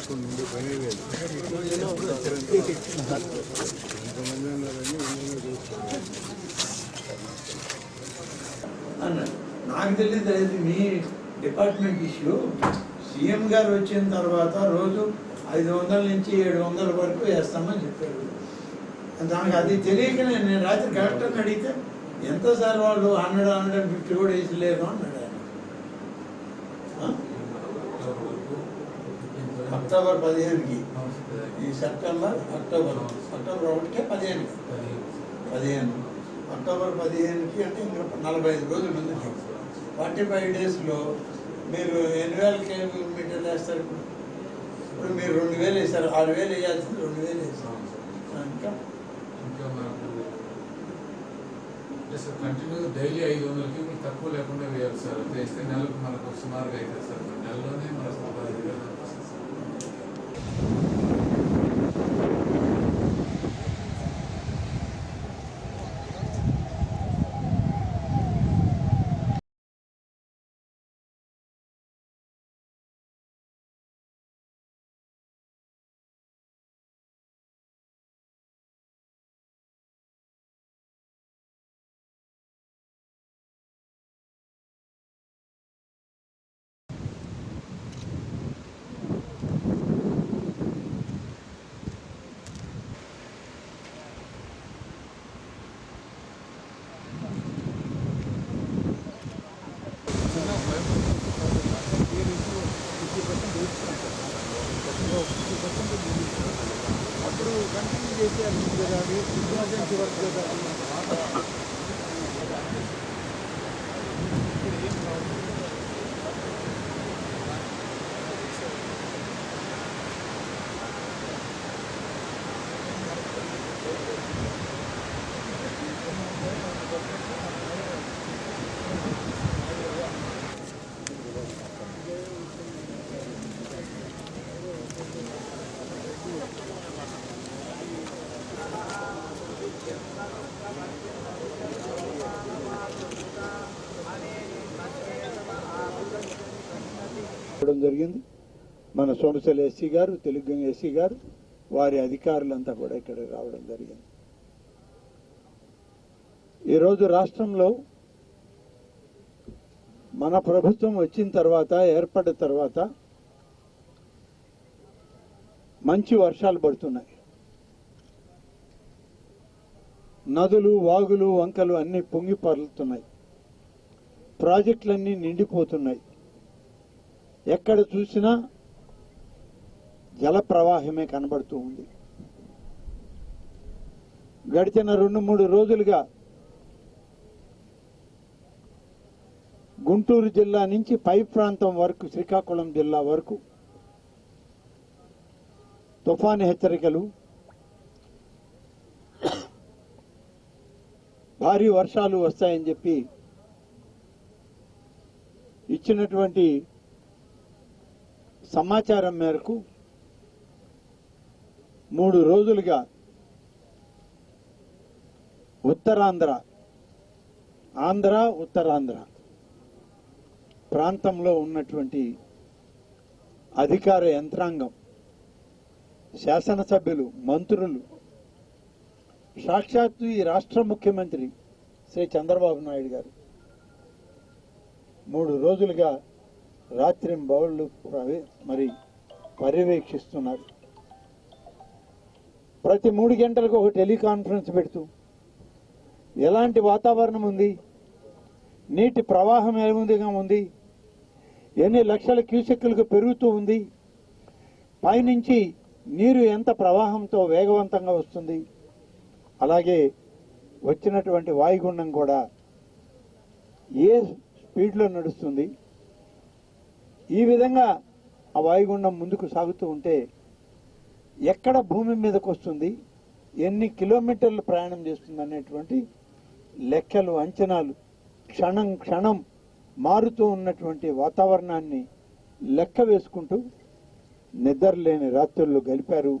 రాకుండా ఎంతమంది ఉన్నారని నాకు తెలియదు అది మీ డిపార్ట్మెంట్ ఇష్యూ. సీఎం గారు వచ్చిన తర్వాత రోజు ఐదు వందల నుంచి ఏడు వందల వరకు వేస్తామని చెప్పారు. నాకు అది తెలియకనే నేను రాత్రి కలెక్టర్ని అడిగితే ఎంత సార్ వాళ్ళు హండ్రెడ్ హండ్రెడ్ ఫిఫ్టీ కూడా వేసలేరు అన్నాడు ఆయన ఆ? అక్టోబర్ పదిహేనుకి. ఈ సెప్టెంబర్ అక్టోబర్. అక్టోబర్ ఒకటికే పదిహేనుకి పదిహేను. అక్టోబర్ పదిహేనుకి అంటే ఇంకా నలభై ఐదు రోజులు ఉంది. ఫార్టీ ఫైవ్ డేస్లో మీరు ఎన్ని వేల కిలోమీటర్లు వేస్తారు ఇప్పుడు? ఇప్పుడు మీరు రెండు వేలు వేస్తారు ఆరు వేలు వేయాల్సింది రెండు వేలు వేస్తారు ఇంకా? సార్ కంటిన్యూ డైలీ ఐదు వందలకి తక్కువ లేకుండా వేయాలి సార్. వేస్తే నెలకు మనకు సుమారుగా అవుతుంది సార్. నెలలోనే మనకు 待ってくださいませ。ఇవ్వడం జరిగింది. మన సోమసల్ ఎస్సీ గారు తెలుగు ఎస్సీ గారు వారి అధికారులంతా కూడా ఇక్కడ రావడం జరిగింది. ఈరోజు రాష్ట్రంలో మన ప్రభుత్వం వచ్చిన తర్వాత ఏర్పడిన తర్వాత మంచి వర్షాలు పడుతున్నాయి. నదులు వాగులు వంకలు అన్ని పొంగి పరులుతున్నాయి. ప్రాజెక్టులన్నీ నిండిపోతున్నాయి. ఎక్కడ చూసినా జల ప్రవాహమే కనబడుతూ ఉంది. గడిచిన రెండు మూడు రోజులుగా గుంటూరు జిల్లా నుంచి పై ప్రాంతం వరకు శ్రీకాకుళం జిల్లా వరకు తుఫాను హెచ్చరికలు భారీ వర్షాలు వస్తాయని చెప్పి ఇచ్చినటువంటి సమాచారం మేరకు మూడు రోజులుగా ఉత్తరాంధ్ర ఆంధ్ర ఉత్తరాంధ్ర ప్రాంతంలో ఉన్నటువంటి అధికార యంత్రాంగం శాసనసభ్యులు మంత్రులు సాక్షాత్తు ఈ రాష్ట్ర ముఖ్యమంత్రి శ్రీ చంద్రబాబు నాయుడు గారు. మూడు రోజులుగా రాత్రి బౌళ్ళు మరి పర్యవేక్షిస్తున్నారు. ప్రతి మూడు గంటలకు ఒక టెలికాన్ఫరెన్స్ పెడుతూ ఎలాంటి వాతావరణం ఉంది? నీటి ప్రవాహం ఏముందిగా ఉంది? ఎన్ని లక్షల క్యూసెక్కులకు పెరుగుతూ ఉంది? పైనుంచి నీరు ఎంత ప్రవాహంతో వేగవంతంగా వస్తుంది? అలాగే వచ్చినటువంటి వాయుగుండం కూడా ఏ స్పీడ్లో నడుస్తుంది? ఈ విధంగా ఆ వాయుగుండం ముందుకు సాగుతూ ఉంటే ఎక్కడ భూమి మీదకు వస్తుంది ఎన్ని కిలోమీటర్లు ప్రయాణం చేస్తుంది అనేటువంటి లెక్కలు అంచనాలు క్షణం క్షణం మారుతూ ఉన్నటువంటి వాతావరణాన్ని లెక్క వేసుకుంటూ నిద్రలేని రాత్రులు గడిపారు.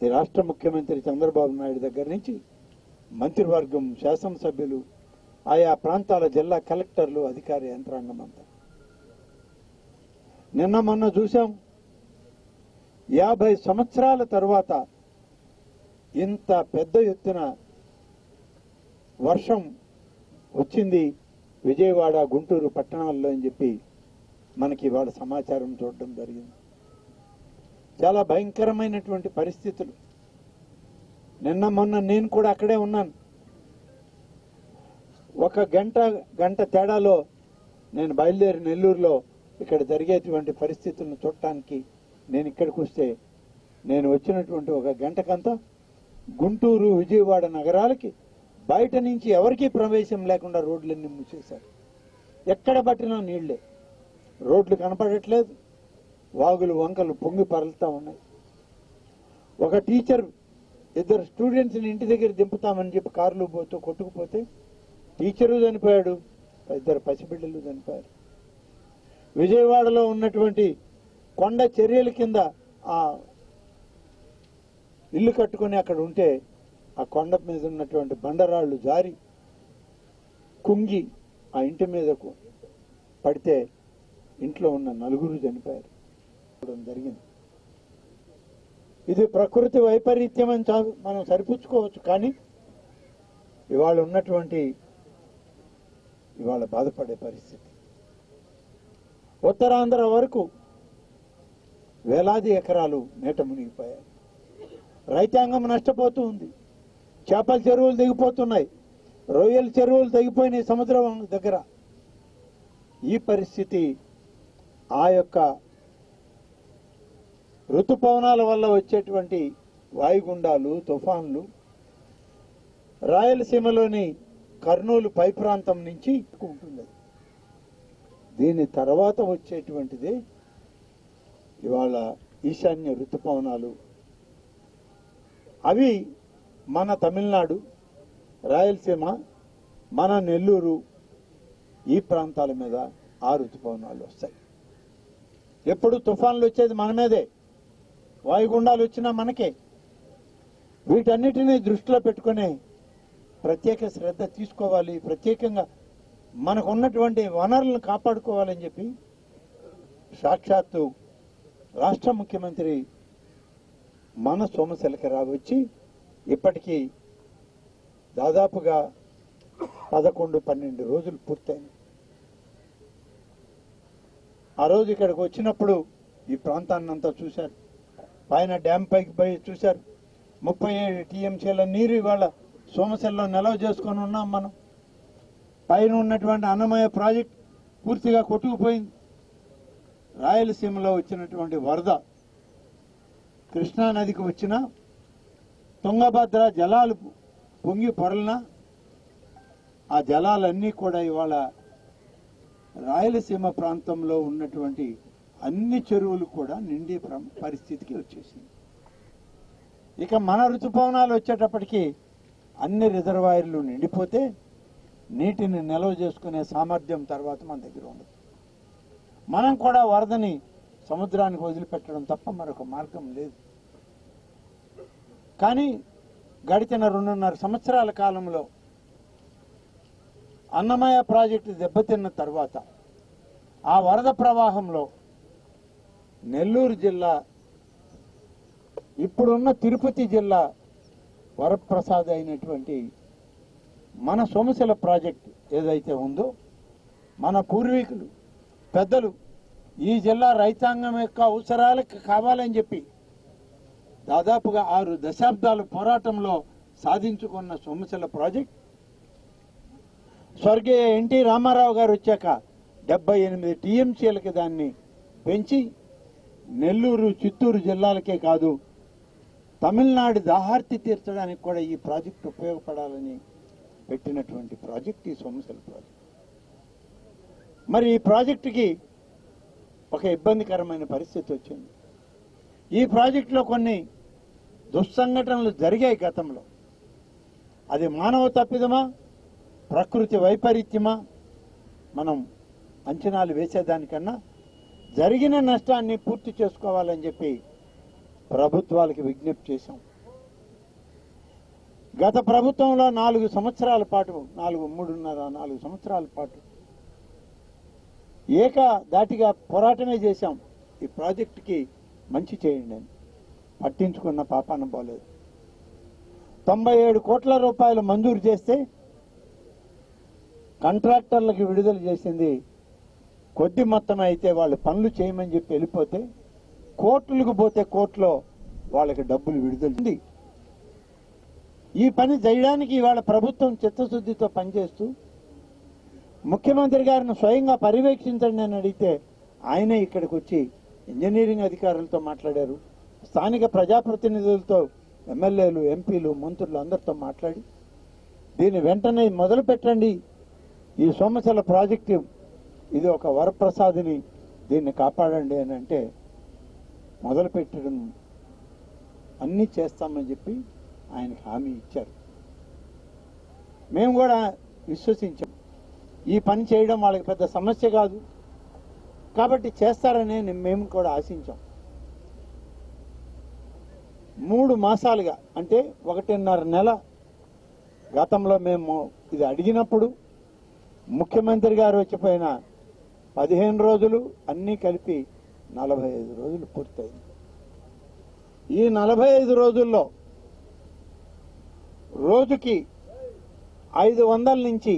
ఈ రాష్ట్ర ముఖ్యమంత్రి చంద్రబాబు నాయుడు దగ్గర నుంచి మంత్రివర్గం శాసనసభ్యులు ఆయా ప్రాంతాల జిల్లా కలెక్టర్లు అధికార యంత్రాంగం అంతా. నిన్న మొన్న చూసాం యాభై సంవత్సరాల తరువాత ఇంత పెద్ద ఎత్తున వర్షం వచ్చింది విజయవాడ గుంటూరు పట్టణాల్లో అని చెప్పి మనకి ఇవాళ సమాచారం చూడడం జరిగింది. చాలా భయంకరమైనటువంటి పరిస్థితులు. నిన్న మొన్న నేను కూడా అక్కడే ఉన్నాను. ఒక గంట గంట తేడాలో నేను బయలుదేరి నెల్లూరులో ఇక్కడ జరిగేటువంటి పరిస్థితులను చూడటానికి నేను ఇక్కడికి వస్తే నేను వచ్చినటువంటి ఒక గంటకంతా గుంటూరు విజయవాడ నగరాలకి బయట నుంచి ఎవరికీ ప్రవేశం లేకుండా రోడ్లన్నీ మూసేశారు. ఎక్కడ పట్టినా నీళ్ళే. రోడ్లు కనపడట్లేదు. వాగులు వంకలు పొంగి పరలుతూ ఉన్నాయి. ఒక టీచర్ ఇద్దరు స్టూడెంట్స్ని ఇంటి దగ్గర దింపుతామని చెప్పి కారులో పోతూ కొట్టుకుపోతే టీచరు చనిపోయాడు ఇద్దరు పసిబిడ్డలు చనిపోయారు. విజయవాడలో ఉన్నటువంటి కొండ చర్యల కింద ఆ ఇల్లు కట్టుకొని అక్కడ ఉంటే ఆ కొండ మీద ఉన్నటువంటి బండరాళ్ళు జారి కుంగి ఆ ఇంటి మీదకు పడితే ఇంట్లో ఉన్న నలుగురు చనిపోయారు. జరిగింది. ఇది ప్రకృతి వైపరీత్యం అని చా- మనం సరిపుచ్చుకోవచ్చు కానీ ఇవాళ ఉన్నటువంటి ఇవాళ బాధపడే పరిస్థితి. ఉత్తరాంధ్ర వరకు వేలాది ఎకరాలు నీట మునిగిపోయాయి. రైతాంగం నష్టపోతూ ఉంది. చేపల చెరువులు దిగిపోతున్నాయి. రొయ్యల చెరువులు తగ్గిపోయినాయి సముద్రం దగ్గర. ఈ పరిస్థితి ఆ యొక్క ఋతుపవనాల వల్ల వచ్చేటువంటి వాయుగుండాలు తుఫాన్లు రాయలసీమలోని కర్నూలు పై ప్రాంతం నుంచి ఉంటుంది దీని తర్వాత వచ్చేటువంటిది ఇవాళ ఈశాన్య ఋతుపవనాలు. అవి మన తమిళనాడు రాయలసీమ మన నెల్లూరు ఈ ప్రాంతాల మీద ఆ ఋతుపవనాలు వస్తాయి. ఎప్పుడు తుఫాన్లు వచ్చేది మన మీదే వాయుగుండాలు వచ్చినా మనకే. వీటన్నిటినీ దృష్టిలో పెట్టుకుని ప్రత్యేక శ్రద్ధ తీసుకోవాలి. ప్రత్యేకంగా మనకు ఉన్నటువంటి వనరులను కాపాడుకోవాలని చెప్పి సాక్షాత్తు రాష్ట్ర ముఖ్యమంత్రి మన సోమశేఖరరావు రావచ్చి ఇప్పటికీ దాదాపుగా పదకొండు పన్నెండు రోజులు పూర్తయింది. ఆ రోజు ఇక్కడికి వచ్చినప్పుడు ఈ ప్రాంతాన్ని అంతా చూశారు. పైన డ్యామ్ పైకి పోయి చూశారు. ముప్పై ఏడు టీఎంసీల నీరు ఇవాళ సోమశల్లో నిల్వ చేసుకొని ఉన్నాం మనం. పైన ఉన్నటువంటి అన్నమయ ప్రాజెక్ట్ పూర్తిగా కొట్టుకుపోయింది. రాయలసీమలో వచ్చినటువంటి వరద కృష్ణా నదికి వచ్చిన తుంగభద్ర జలాలు పొంగి పొరలిన ఆ జలాలన్నీ కూడా ఇవాళ రాయలసీమ ప్రాంతంలో ఉన్నటువంటి అన్ని చెరువులు కూడా నిండే ప్ర- పరిస్థితికి వచ్చేసింది. ఇక మన ఋతుపవనాలు వచ్చేటప్పటికి అన్ని రిజర్వాయర్లు నిండిపోతే నీటిని నిల్వ చేసుకునే సామర్థ్యం తర్వాత మన దగ్గర ఉండదు. మనం కూడా వరదని సముద్రానికి వదిలిపెట్టడం తప్ప మరొక మార్గం లేదు. కానీ గడిచిన రెండున్నర సంవత్సరాల కాలంలో అన్నమయ్య ప్రాజెక్టు దెబ్బతిన్న తర్వాత ఆ వరద ప్రవాహంలో నెల్లూరు జిల్లా ఇప్పుడున్న తిరుపతి జిల్లా వరప్రసాద్ అయినటువంటి మన సోమశిల ప్రాజెక్ట్ ఏదైతే ఉందో మన పూర్వీకులు పెద్దలు ఈ జిల్లా రైతాంగం యొక్క అవసరాలకు కావాలని చెప్పి దాదాపుగా ఆరు దశాబ్దాలు పోరాటంలో సాధించుకున్న సోమశిల ప్రాజెక్ట్. స్వర్గీయ ఎన్టీ రామారావు గారు వచ్చాక డెబ్బై ఎనిమిది టీఎంసీలకి దాన్ని పెంచి నెల్లూరు చిత్తూరు జిల్లాలకే కాదు తమిళనాడు దాహార్తి తీర్చడానికి కూడా ఈ ప్రాజెక్టు ఉపయోగపడాలని పెట్టినటువంటి ప్రాజెక్ట్ ఈ సోమశిల ప్రాజెక్ట్. మరి ఈ ప్రాజెక్టుకి ఒక ఇబ్బందికరమైన పరిస్థితి వచ్చింది. ఈ ప్రాజెక్టులో కొన్ని దుస్సంఘటనలు జరిగాయి గతంలో. అది మానవ తప్పిదమా? ప్రకృతి వైపరీత్యమా? మనం అంచనాలు వేసేదానికన్నా జరిగిన నష్టాన్ని పూర్తి చేసుకోవాలని చెప్పి ప్రభుత్వాలకి విజ్ఞప్తి చేశాం. గత ప్రభుత్వంలో నాలుగు సంవత్సరాల పాటు నాలుగు మూడున్నర నాలుగు సంవత్సరాల పాటు ఏక దాటిగా పోరాటమే చేశాం. ఈ ప్రాజెక్టుకి మంచి చేయండి అని. పట్టించుకున్న పాపాన పోలేదు. తొంభై ఏడు కోట్ల రూపాయలు మంజూరు చేస్తే కాంట్రాక్టర్లకు విడుదల చేసింది కొద్ది మొత్తం అయితే వాళ్ళు పనులు చేయమని చెప్పి వెళ్ళిపోతే కోర్టులకు పోతే కోర్టులో వాళ్ళకి డబ్బులు విడుదల ఉంది ఈ పని చేయడానికి ఇవాళ ప్రభుత్వం చిత్తశుద్ధితో పనిచేస్తూ ముఖ్యమంత్రి గారిని స్వయంగా పర్యవేక్షించండి అని అడిగితే ఆయనే ఇక్కడికి వచ్చి ఇంజనీరింగ్ అధికారులతో మాట్లాడారు. స్థానిక ప్రజాప్రతినిధులతో ఎమ్మెల్యేలు ఎంపీలు మంత్రులు అందరితో మాట్లాడి దీన్ని వెంటనే మొదలు పెట్టండి. ఈ సోమశల ప్రాజెక్టు ఇది ఒక వరప్రసాదిని దీన్ని కాపాడండి అని అంటే మొదలుపెట్టడం అన్నీ చేస్తామని చెప్పి ఆయనకు హామీ ఇచ్చారు. మేము కూడా విశ్వసించాం. ఈ పని చేయడం వాళ్ళకి పెద్ద సమస్య కాదు. కాబట్టి చేస్తారని మేము కూడా ఆశించాం. మూడు మాసాలుగా అంటే ఒకటిన్నర నెల గతంలో మేము ఇది అడిగినప్పుడు ముఖ్యమంత్రి గారు వచ్చిపోయిన పదిహేను రోజులు అన్నీ కలిపి నలభై ఐదు రోజులు పూర్తయింది. ఈ నలభై ఐదు రోజుల్లో రోజుకి ఐదు వందల నుంచి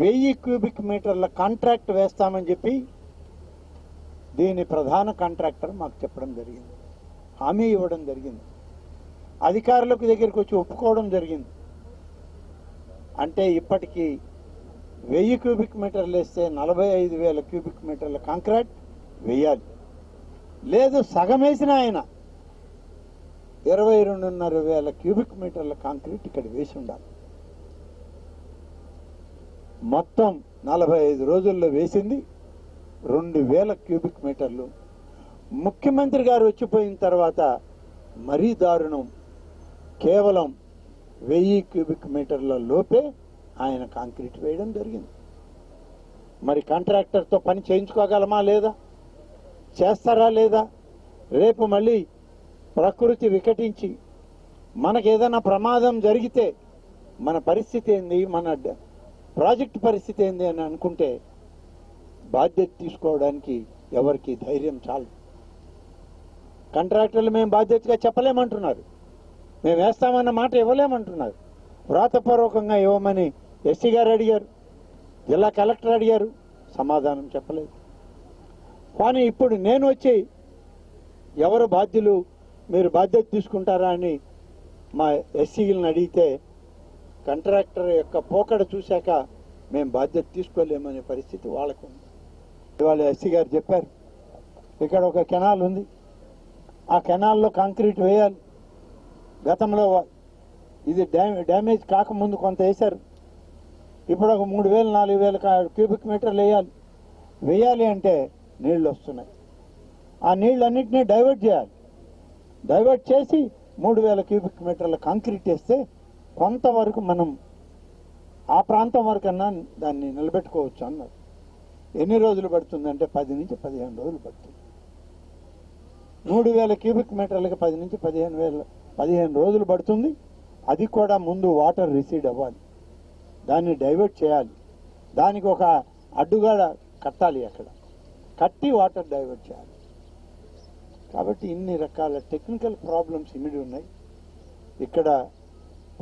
వెయ్యి క్యూబిక్ మీటర్ల కాంట్రాక్ట్ వేస్తామని చెప్పి దీని ప్రధాన కాంట్రాక్టర్ మాకు చెప్పడం జరిగింది. హామీ ఇవ్వడం జరిగింది. అధికారులకు దగ్గరికి వచ్చి ఒప్పుకోవడం జరిగింది. అంటే ఇప్పటికీ వెయ్యి క్యూబిక్ మీటర్లు వేస్తే నలభై ఐదు వేల క్యూబిక్ మీటర్ల కాంక్రీట్ వేయాలి. లేదు సగం వేసిన ఆయన ఇరవై రెండున్నర వేల క్యూబిక్ మీటర్ల కాంక్రీట్ ఇక్కడ వేసి ఉండాలి. మొత్తం నలభై ఐదు రోజుల్లో వేసింది రెండు వేల క్యూబిక్ మీటర్లు. ముఖ్యమంత్రి గారు వచ్చిపోయిన తర్వాత మరీ దారుణం. కేవలం వెయ్యి క్యూబిక్ మీటర్ల లోపే ఆయన కాంక్రీట్ వేయడం జరిగింది. మరి కాంట్రాక్టర్తో పని చేయించుకోగలమా లేదా? చేస్తారా లేదా? రేపు మళ్ళీ ప్రకృతి వికటించి మనకు ఏదైనా ప్రమాదం జరిగితే మన పరిస్థితి ఏంది? మన ప్రాజెక్ట్ పరిస్థితి ఏంది అని అనుకుంటే బాధ్యత తీసుకోవడానికి ఎవరికి ధైర్యం చాలు కాంట్రాక్టర్లు మేము బాధ్యతగా చెప్పలేమంటున్నారు. మేము వేస్తామన్న మాట ఇవ్వలేమంటున్నారు. వ్రాతపూర్వకంగా ఇవ్వమని ఎస్సీ గారు అడిగారు. జిల్లా కలెక్టర్ అడిగారు. సమాధానం చెప్పలేదు. కానీ ఇప్పుడు నేను వచ్చి ఎవరు బాధ్యులు మీరు బాధ్యత తీసుకుంటారా అని మా ఎస్సీలను అడిగితే కాంట్రాక్టర్ యొక్క పోకడ చూశాక మేము బాధ్యత తీసుకోలేమనే పరిస్థితి వాళ్ళకు ఉంది. ఇవాళ ఎస్సీ గారు చెప్పారు ఇక్కడ ఒక కెనాల్ ఉంది. ఆ కెనాల్లో కాంక్రీట్ వేయాలి. గతంలో ఇది డ్యామేజ్ కాకముందు కొంత వేశారు. ఇప్పుడు ఒక మూడు వేలు నాలుగు వేల క్యూబిక్ మీటర్లు వేయాలి. వేయాలి అంటే నీళ్ళు వస్తున్నాయి. ఆ నీళ్ళన్నింటినీ డైవర్ట్ చేయాలి. డైవర్ట్ చేసి మూడు వేల క్యూబిక్ మీటర్ల కాంక్రీట్ వేస్తే కొంతవరకు మనం ఆ ప్రాంతం వరకన్నా దాన్ని నిలబెట్టుకోవచ్చు అన్నారు. ఎన్ని రోజులు పడుతుందంటే పది నుంచి పదిహేను రోజులు పడుతుంది. మూడు వేల క్యూబిక్ మీటర్లకి పది నుంచి పదిహేను వేల పదిహేను రోజులు పడుతుంది. అది కూడా ముందు వాటర్ రిసీడ్ అవ్వాలి. దాన్ని డైవర్ట్ చేయాలి. దానికి ఒక అడ్డుగాడ కట్టాలి అక్కడ. కట్టి వాటర్ డైవర్ట్ చేయాలి. కాబట్టి ఇన్ని రకాల టెక్నికల్ ప్రాబ్లమ్స్ ఇమిడి ఉన్నాయి. ఇక్కడ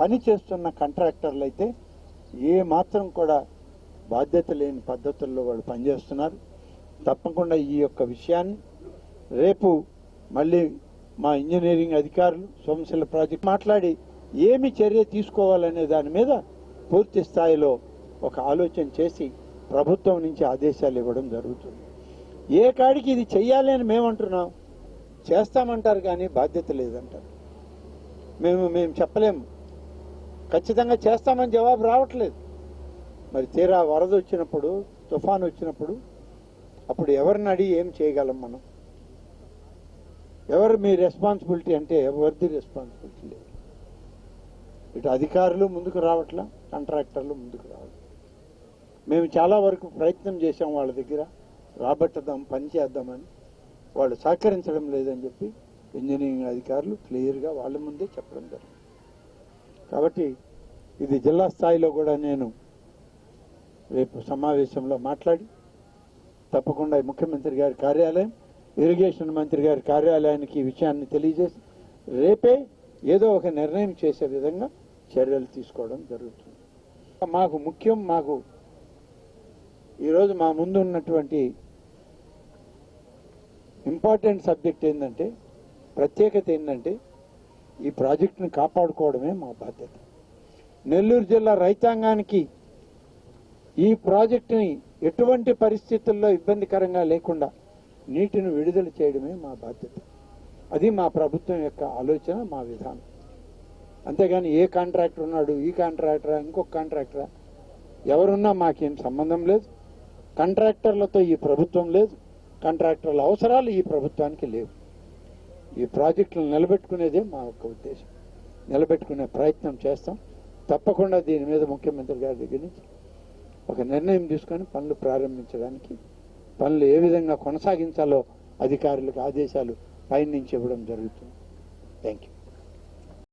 పని చేస్తున్న కాంట్రాక్టర్లు అయితే ఏ మాత్రం కూడా బాధ్యత లేని పద్ధతుల్లో వాళ్ళు పనిచేస్తున్నారు. తప్పకుండా ఈ యొక్క విషయాన్ని రేపు మళ్ళీ మా ఇంజనీరింగ్ అధికారులు సోమశిల ప్రాజెక్ట్ మాట్లాడి ఏమి చర్య తీసుకోవాలనే దాని మీద పూర్తి స్థాయిలో ఒక ఆలోచన చేసి ప్రభుత్వం నుంచి ఆదేశాలు ఇవ్వడం జరుగుతుంది. ఏ కాడికి ఇది చెయ్యాలి అని మేమంటున్నాం? చేస్తామంటారు కానీ బాధ్యత లేదంటారు. మేము మేము చెప్పలేము. ఖచ్చితంగా చేస్తామని జవాబు రావట్లేదు. మరి తీరా వరద వచ్చినప్పుడు తుఫాన్ వచ్చినప్పుడు అప్పుడు ఎవరిని అడిగి ఏం చేయగలం మనం? ఎవరు మీ రెస్పాన్సిబిలిటీ అంటే ఎవరిది రెస్పాన్సిబిలిటీ లేదు. ఇటు అధికారులు ముందుకు రావట్లా? కాంట్రాక్టర్లు ముందుకు రావట్లేదు మేము చాలా వరకు ప్రయత్నం చేసాం వాళ్ళ దగ్గర. రాబట్టదాం పని చేద్దామని. వాళ్ళు సహకరించడం లేదని చెప్పి ఇంజనీరింగ్ అధికారులు క్లియర్గా వాళ్ళ ముందే చెప్పడం జరిగింది. కాబట్టి ఇది జిల్లా స్థాయిలో కూడా నేను రేపు సమావేశంలో మాట్లాడి తప్పకుండా ముఖ్యమంత్రి గారి కార్యాలయం ఇరిగేషన్ మంత్రి గారి కార్యాలయానికి ఈ విషయాన్ని తెలియజేసి రేపే ఏదో ఒక నిర్ణయం చేసే విధంగా చర్యలు తీసుకోవడం జరుగుతుంది. మాకు ముఖ్యం మాకు ఈరోజు మా ముందు ఉన్నటువంటి ఇంపార్టెంట్ సబ్జెక్ట్ ఏంటంటే ప్రత్యేకత ఏంటంటే ఈ ప్రాజెక్టును కాపాడుకోవడమే మా బాధ్యత. నెల్లూరు జిల్లా రైతాంగానికి ఈ ప్రాజెక్టుని ఎటువంటి పరిస్థితుల్లో ఇబ్బందికరంగా లేకుండా నీటిని విడుదల చేయడమే మా బాధ్యత. అది మా ప్రభుత్వం యొక్క ఆలోచన మా విధానం. అంతేగాని ఏ కాంట్రాక్టర్ ఉన్నాడు ఈ కాంట్రాక్టరా ఇంకొక కాంట్రాక్టరా? ఎవరున్నా మాకేం సంబంధం లేదు. కాంట్రాక్టర్లతో ఈ ప్రభుత్వం లేదు. కాంట్రాక్టర్ల అవసరాలు ఈ ప్రభుత్వానికి లేవు. ఈ ప్రాజెక్టులను నిలబెట్టుకునేదే మా యొక్క ఉద్దేశం. నిలబెట్టుకునే ప్రయత్నం చేస్తాం. తప్పకుండా దీని మీద ముఖ్యమంత్రి గారి దగ్గర నుంచి ఒక నిర్ణయం తీసుకొని పనులు ప్రారంభించడానికి పనులు ఏ విధంగా కొనసాగించాలో అధికారులకు ఆదేశాలు పైనుంచి ఇవ్వడం జరుగుతుంది. Thank you